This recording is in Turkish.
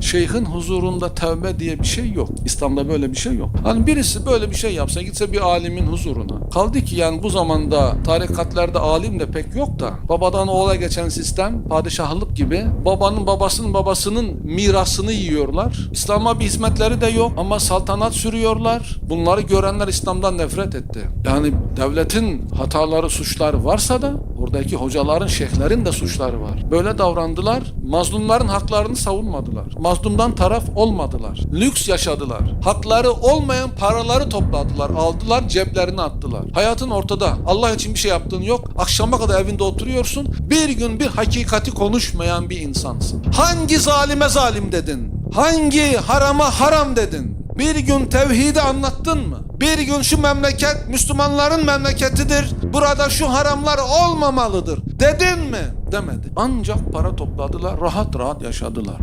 Şeyhin huzurunda tevbe diye bir şey yok. İslam'da böyle bir şey yok. Hani birisi böyle bir şey yapsa gitse bir alimin huzuruna. Kaldı ki yani bu zamanda tarikatlarda alim de pek yok da babadan oğula geçen sistem padişahlık gibi babanın babasının babasının mirasını yiyorlar. İslam'a bir hizmetleri de yok ama saltanat sürüyorlar. Bunları görenler İslam'dan nefret etti. Yani devletin hataları, suçları varsa da oradaki hocaların, şeyhlerin de suçları var. Böyle davrandılar. Mazlumların haklarını savunmadılar. Mazlumdan taraf olmadılar. Lüks yaşadılar. Hakları olmayan paraları topladılar, aldılar, ceplerine attılar. Hayatın ortada. Allah için bir şey yaptığın yok. Akşama kadar evinde oturuyorsun. Bir gün bir hakikati konuşmayan bir insansın. Hangi zalime zalim dedin? Hangi harama haram dedin? Bir gün tevhidi anlattın mı? Bir gün şu memleket Müslümanların memleketidir. Burada şu haramlar olmamalıdır. Dedin mi? Demedi. Ancak para topladılar, rahat rahat yaşadılar.